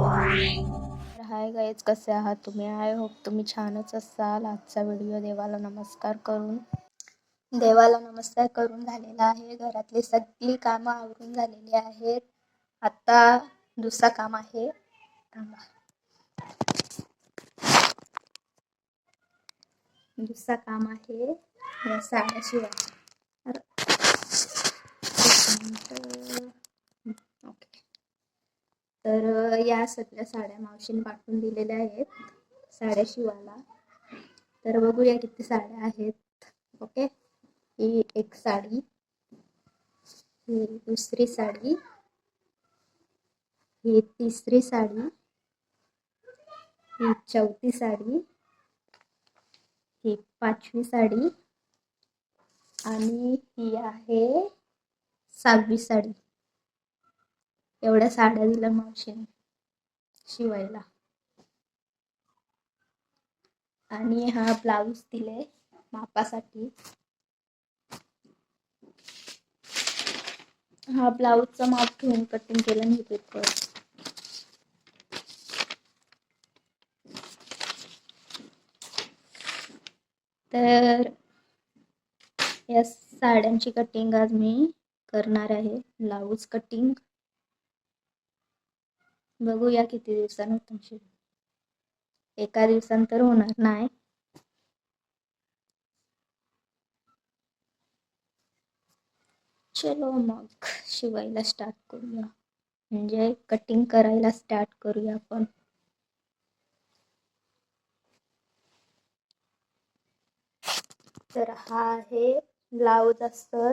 Hi guys कसे आहात तुम्ही? आय होप तुम्ही छानच असाल. आजचा व्हिडिओ देवाला नमस्कार करून देवाला नमस्कार करून झालेला आहे. घरातली सगळी कामं आवरून झालेली आहेत. आता दुसरा काम आहे. थांबा. दुसरा काम आहे. साड्या शिवाय तर या सगळ्या साड्या मावशीने पाठवून दिलेल्या आहेत साड्या शिवाला तर बघूया किती साड्या आहेत. ओके? ही एक साडी ही दुसरी साडी ही तिसरी साडी ही चौथी साडी ही पाचवी साडी आणि ही आहे सहावी साडी. एवढ्या साड्या दिल्या मावशीने शिवायला. आणि हा ब्लाऊज दिले मापासाठी. हा ब्लाऊजचा माप घेऊन कटिंग केलं मी पेपर तर या साड्यांची कटिंग आज मी करणार आहे. ब्लाऊज कटिंग बघूया किती दिवसानं तुमची. एका दिवसानंतर होणार नाही. चलो मग शिवायला स्टार्ट करूया. म्हणजे कटिंग करायला स्टार्ट करूया आपण. तर हा आहे ब्लाऊज अस्तर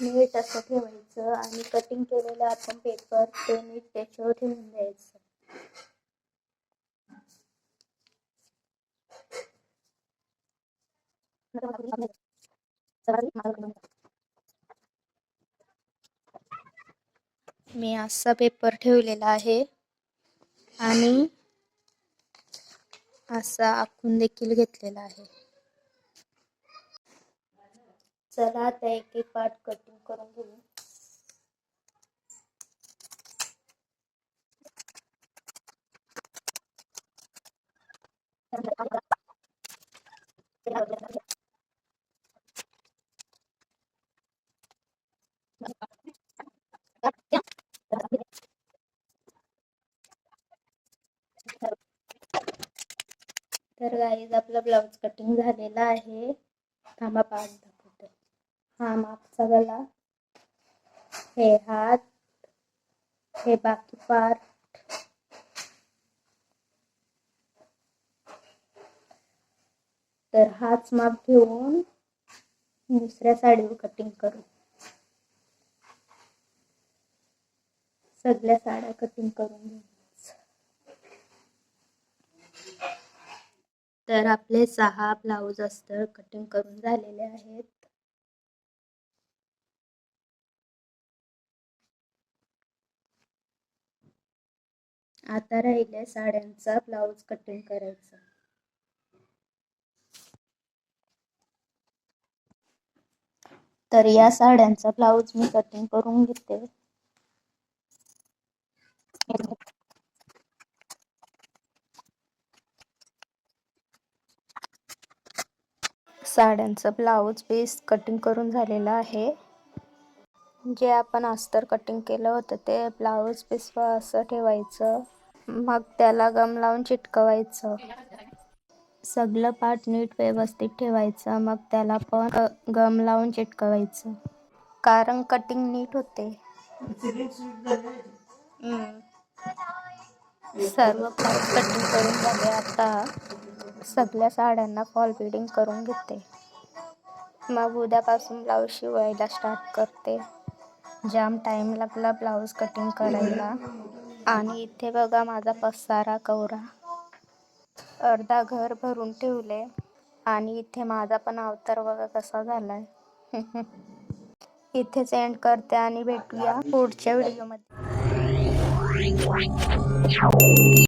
नीट असं ठेवायचं आणि कटिंग केलेलं आपण पेपर ते नीट त्याच्यावर ठेवून द्यायचं. मी असा पेपर ठेवलेला आहे आणि असा आखून देखील घेतलेला आहे. चला आता एक एक पार्ट कटिंग करून घेऊ तर गाईज आपला ब्लाऊज कटिंग झालेला आहे. थांबा दाखवते हा मागचा गला हे हात हे बाकी पार्ट तर हाच माप घेऊन दुसऱ्या साडीवर कटिंग करू. सगळ्या साड्या कटिंग करून घेऊ तर आपले सहा ब्लाऊज अस्तर कटिंग करून झालेले आहेत. आता राहिले साड्यांचा ब्लाऊज कटिंग करायचा. तर या साड्यांचा ब्लाऊज मी कटिंग करून घेते. साड्यांचं ब्लाऊज पीस कटिंग करून झालेलं आहे. जे आपण अस्तर कटिंग केलं होतं ते ब्लाऊज पीसवर असं ठेवायचं. मग त्याला गम लावून चिटकवायचं. सगळं पाठ नीट व्यवस्थित ठेवायचं. मग त्याला पण गम लावून चिटकवायचं. कारण कटिंग नीट होते. सर्व पाठ कटिंग करून झाले. आता सगळ्या साड्यांना फॉल बिडिंग करून घेते. मग उद्यापासून ब्लाऊज शिवायला स्टार्ट करते. जाम टाईम लागला ब्लाऊज कटिंग करायला. आणि इथे बघा माझा पसारा कवरा. अर्धा घर भरून ठेवले आणि इथे माझा पण अवतार बघा कसा झालाय. इथेच एंड करते आणि भेटूया पुढच्या व्हिडिओमध्ये